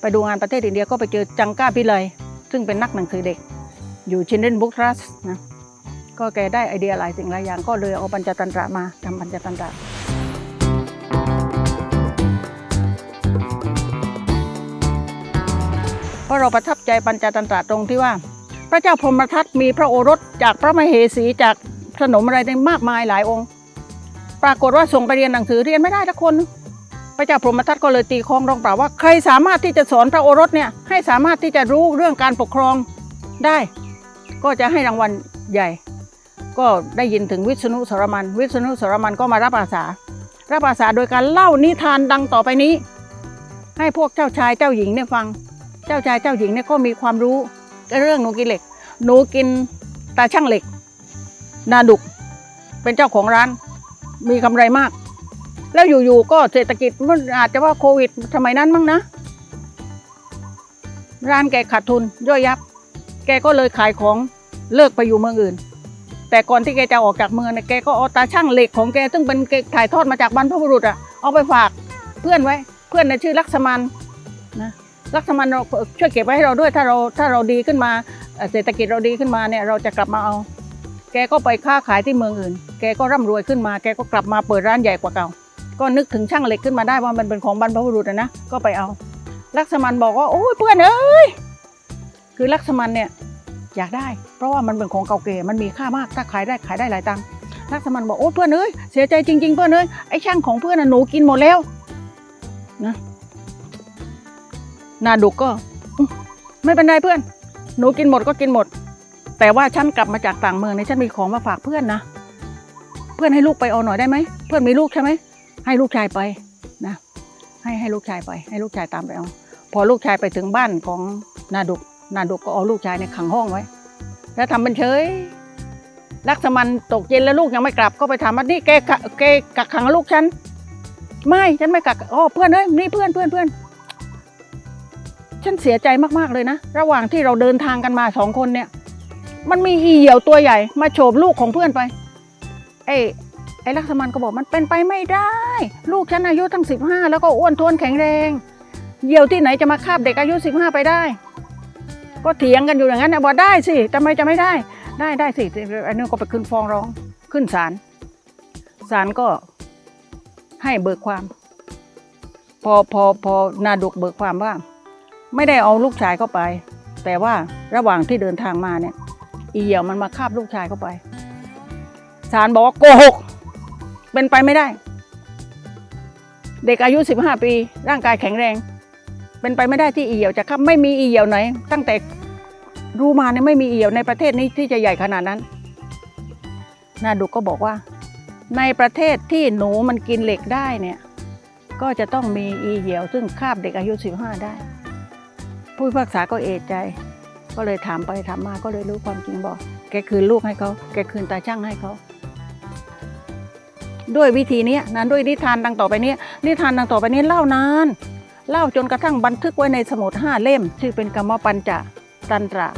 ไปดูงานประเทศอินเดียก็ไปเจอจังก้าพิไลย ซึ่งเป็นนักหนังสือเด็ก อยู่ชินเดนบุ๊กทรัสนะก็แกได้ไอเดียหลายสิ่งหลายอย่างก็เลยเอาปัญจตันตระมาทำปัญจตันตระเพราะเราประทับใจปัญจตันตระตรงที่ว่า พระเจ้าพรหมทัตมีพระโอรสจากพระมเหสีจากสนมอะไรในมากมายหลายองค์ ปรากฏว่าส่งไปเรียนหนังสือเรียนไม่ได้ทุกคน พระเจ้าพรหมทัตก็เลยตีคล้องร้องเปล่าว่า ใครสามารถที่จะสอนพระโอรสเนี่ยให้สามารถที่จะรู้เรื่องการปกครองได้ ก็จะให้รางวัลใหญ่ ก็ได้ยินถึงวิษณุสรมัน วิษณุสรมันก็มารับอาสา รับอาสาโดยการเล่านิทานดังต่อไปนี้ ให้พวกเจ้าชายเจ้าหญิงเนี่ยฟัง เจ้าชายเจ้าหญิงเนี่ยก็มีความรู้เรื่องหนูกินเหล็ก หนูกินตาช่างเหล็ก นาดุก เป็นเจ้าของร้าน มีกำไรมาก แล้วอยู่ๆก็เศรษฐกิจมันอาจจะว่าโควิดสมัยนั้นมั้งนะ ร้านแกขาดทุนย่อยยับ แกก็เลยขายของเลิกไปอยู่เมืองอื่น แต่ก่อนที่แกจะออกจากเมืองเนี่ยแกก็เอาตาช่างเหล็กของแกซึ่งเป็นแกถ่ายทอดมาจากบรรพบุรุษอะเอาไปฝากเพื่อนไว้ เพื่อนในชื่อลักษมันนะลักษมันช่วยเก็บไว้ให้เราด้วยถ้าเราถ้าเราดีขึ้นมาเอ่อเศรษฐกิจเราดีขึ้นมาเนี่ยเราจะกลับมาเอา แกก็ไปค้าขายที่เมืองอื่น แกก็ร่ำรวยขึ้นมา แกก็กลับมาเปิดร้านใหญ่กว่าเก่า ก็นึกถึงช่างเหล็กขึ้นมาได้ว่ามันเป็นของบรรพบุรุษนะ ก็ไปเอา ลักษมันบอกว่าโอ้ยเพื่อนเอ้ย คือลักษมันเนี่ยอยากได้ เพราะว่ามันเป็นของเก่าแก่ มันมีค่ามาก ถ้าขายได้ขายได้หลายตังค์ ลักษมันบอกโอ้เพื่อนเอ้ย เสียใจจริง ๆ เพื่อนเอ้ย ไอ้ช่างของเพื่อนน่ะหนูกินหมดแล้วนะนาดุกก็ ไม่เป็นไรเพื่อน หนูกินหมดก็กินหมด แต่ว่าฉันกลับมาจากต่างเมืองเนี่ยฉันมีของมาฝากเพื่อนนะ เพื่อนให้ลูกไปเอาหน่อยได้ไหม เพื่อนมีลูกใช่ไหม ให้ลูกชายไปนะ ให้ให้ลูกชายไป ให้ลูกชายตามไปเอา พอลูกชายไปถึงบ้านของนาดุกนาดุกก็เอาลูกชายในขังห้องไว้ แล้วทำเป็นเฉยลักษมันตกเย็นแล้วลูกยังไม่กลับก็ไปถามว่านี่แกแกกักขังลูกฉันไม่ฉันไม่กักอ๋อเพื่อนเอ้ยนี่เพื่อนเพื่อนเพื่อนฉันเสียใจมากๆเลยนะ ระหว่างที่เราเดินทางกันมาสองคนเนี่ย มันมีอีเหี่ยวตัวใหญ่ มาโฉบลูกของเพื่อนไปไอ้ อ้ลักษมันก็บอกมันเป็นไปไม่ได้ ลูกฉันอายุตั้งสิบห้าแล้วก็อ้วนท้วนแข็งแรงเหยี่ยวที่ไหนจะมาคาบเด็กอายุสิบห้าไปได้ ก็เถียงกันอยู่อย่างนั้นนะบอกได้สิทำไมจะไม่ได้ ได้ได้สิอันนี้ก็ไปขึ้นฟ้องร้องขึ้นศาลศาลก็ให้เบิกความ พอพอพอนาดุกเบิกความว่า ไม่ได้เอาลูกชายเข้าไป แต่ว่าระหว่างที่เดินทางมาเนี่ยอีเหี่ยวมันมาคาบลูกชายเข้าไปศาลบอกว่าโกหก เป็นไปไม่ได้ เด็กอายุ 15 ปี ร่างกายแข็งแรง เป็นไปไม่ได้ที่อีเหี่ยวจะคาบไม่มีอีเหี่ยวไหน ตั้งแต่รู้มาเนี่ยไม่มีอีเหี่ยวในประเทศนี้ที่จะใหญ่ขนาดนั้นนาดุกก็บอกว่า ในประเทศที่หนูมันกินเหล็กได้เนี่ย ก็จะต้องมีอีเหี่ยว ซึ่งคาบเด็กอายุ 15 ได้ ผู้พิพากษาก็เอะใจ ก็เลยถามไปถามมาก็เลยรู้ความจริงบอก แกคืนลูกให้เขา แกคืนตาช่างให้เขา ด้วยวิธีนี้นะด้วยนิทานดังต่อไปนี้ นิทานดังต่อไปนี้เล่านานเล่าจนกระทั่งบันทึกไว้ในสมุดห้าเล่ม ชื่อเป็นกรรมปัญจตันตระ